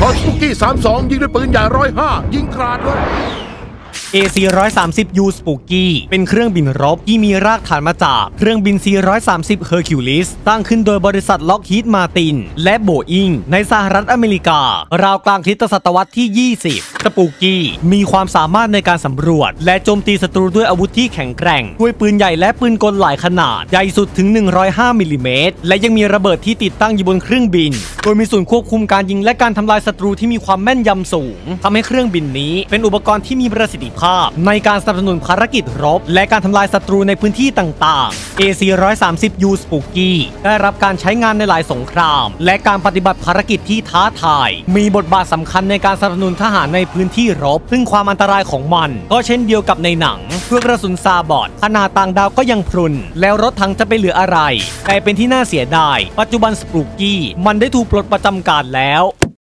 ขอสปุกกี้ 32 ยิงด้วยปืนใหญ่ร้อยห้ายิงกราดเลย A430U Spooky เป็นเครื่องบินรบที่มีรากฐานมาจากเครื่องบิน430 Hercules ตั้งขึ้นโดยบริษัท Lockheed Martin และ Boeing ในสหรัฐอเมริกา ราวกลางคริสตศตวรรษที่ 20 Spooky มีความสามารถในการสำรวจ และโจมตีศัตรูด้วยอาวุธที่แข็งแกร่ง ด้วยปืนใหญ่และปืนกลหลายขนาด ใหญ่สุดถึง 105มิลลิเมตรและยังมีระเบิดที่ติดตั้งอยู่บนเครื่องบินโดยมีส่วนควบคุมการยิงและการทำลายศัตรูที่มีความแม่นยำสูงทำให้เครื่องบินนี้ เป็นอุปกรณ์ที่มีประสิทธิภาพ ในการสนับสนุนภารกิจรบ และการทำลายศัตรูในพื้นที่ต่างๆ AC-130U Spooky ได้รับการใช้งานในหลายสงคราม และการปฏิบัติภารกิจที่ท้าทาย มีบทบาทสำคัญในการสนับสนุนทหารในพื้นที่รบ ซึ่งความอันตรายของมัน ก็เช่นเดียวกับในหนัง เพื่อกระสุนซาบอดขนาดต่างดาวก็ยังพรุน แล้วรถถังจะไปเหลืออะไร แต่เป็นที่น่าเสียดาย ปัจจุบันสปรูกี้มันได้ถูกปลดประจำการแล้ว